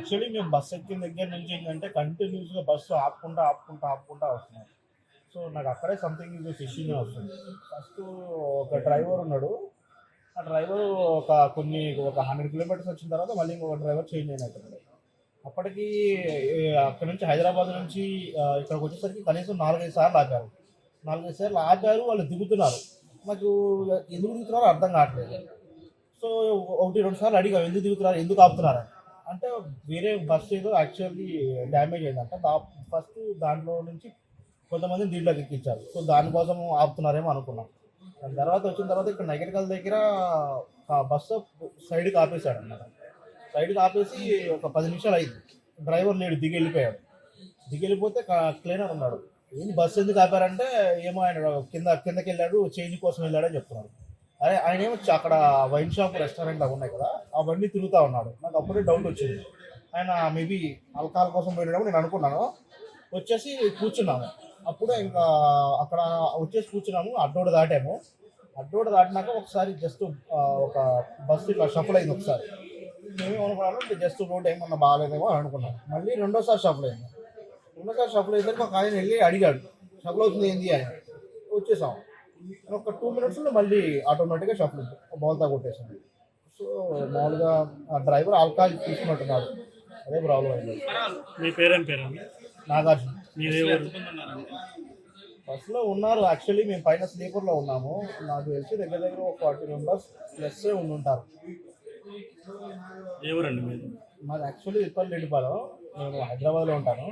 Actually మేము bus ఎక్కిన దగ్గర నుంచి ఏంటంటే కంటిన్యూస్గా బస్సు ఆపుకుంటా ఆపుకుంటా ఆపుకుంటా వస్తున్నాం. సో నాకు అక్కడే సంథింగ్ ఇది ఫిషింగ్ వస్తుంది. ఫస్ట్ ఒక డ్రైవర్ ఉన్నాడు. ఆ డ్రైవర్ ఒక కొన్ని ఒక హండ్రెడ్ కిలోమీటర్స్ వచ్చిన తర్వాత మళ్ళీ ఇంకొక డ్రైవర్ చేంజ్ అయినట్టు అప్పటికి అక్కడ నుంచి హైదరాబాద్ నుంచి ఇక్కడికి వచ్చేసరికి కనీసం నాలుగైదు సార్లు ఆపారు. నాలుగైదు సార్లు ఆపారు వాళ్ళు దిగుతున్నారు. మాకు ఎందుకు దిగుతున్నారో అర్థం కావట్లేదు. సో ఒకటి రెండు సార్లు అడిగాం ఎందుకు దిగుతున్నారు ఎందుకు ఆపుతున్నారు అంటే వేరే బస్ ఏదో యాక్చువల్లీ డ్యామేజ్ అయిందంట. దా ఫస్ట్ దాంట్లో నుంచి కొంతమంది దీంట్లోకి ఎక్కించారు. సో దానికోసం ఆపుతున్నారేమో అనుకున్నాం. దాని తర్వాత వచ్చిన తర్వాత ఇక్కడ నగరికల్ దగ్గర బస్సు సైడ్కి ఆపేశాడు అన్నమాట సైడ్కి ఆపేసి ఒక పది నిమిషాలు అయింది. డ్రైవర్ లేడు దిగి వెళ్ళిపోయాడు. దిగి వెళ్ళిపోతే క్లీనర్ ఉన్నాడు. ఏంటి బస్సు ఎందుకు ఆపారంటే ఏమో ఆయన కింద కిందకి వెళ్ళాడు చేంజ్ కోసం వెళ్ళాడని చెప్తున్నాడు అదే ఆయన ఏమో అక్కడ వైన్ షాప్ రెస్టారెంట్ అవి ఉన్నాయి కదా అవన్నీ తిరుగుతూ ఉన్నాడు. నాకు అప్పుడే డౌట్ వచ్చింది. ఆయన మేబీ అల్కహాల్ కోసం వెళ్ళడం నేను అనుకున్నాను. వచ్చేసి కూర్చున్నాము. అప్పుడే ఇంకా అక్కడ వచ్చేసి కూర్చున్నాము అడ్డోడు దాటాము. అడ్డోడు దాటినాక ఒకసారి జస్ట్ ఒక బస్సు ఇట్లా షఫల్ అయింది ఒకసారి. మేమేమనుకున్నాము జస్ట్ రోడ్ ఏమన్నా బాగాలేదేమో అని అనుకున్నాం. మళ్ళీ రెండోసారి షఫల్ అయింది. రెండోసారి షఫల్ అయ్యేసరికి ఒక ఆయన వెళ్ళి అడిగాడు షఫల్ అవుతుంది ఏంది? అని. వచ్చేసాము ఒక టూ మినిట్స్లో మళ్ళీ ఆటోమేటిక్గా షఫల్ బౌల్తా కొట్టేసింది సో మామూలుగా ఆ డ్రైవర్ ఆల్కహాల్ తీసుకున్నట్టున్నాడు. అదే ప్రాబ్లం అయింది. మీ పేరేం పేరండి నాగార్జున. మీదే ఊరు బస్సులో ఉన్నారు. యాక్చువల్లీ మేము పైన స్లీపర్లో ఉన్నాము. నాకు తెలిసి దగ్గర దగ్గర ఒక ఫార్టీ మెంబర్స్ ప్లస్ ఉండి ఉంటారు. ఏ ఊరండి మీరు? మాది యాక్చువల్లీ ఇప్పటి నిండిపాలెం నేను హైదరాబాద్లో ఉంటాను.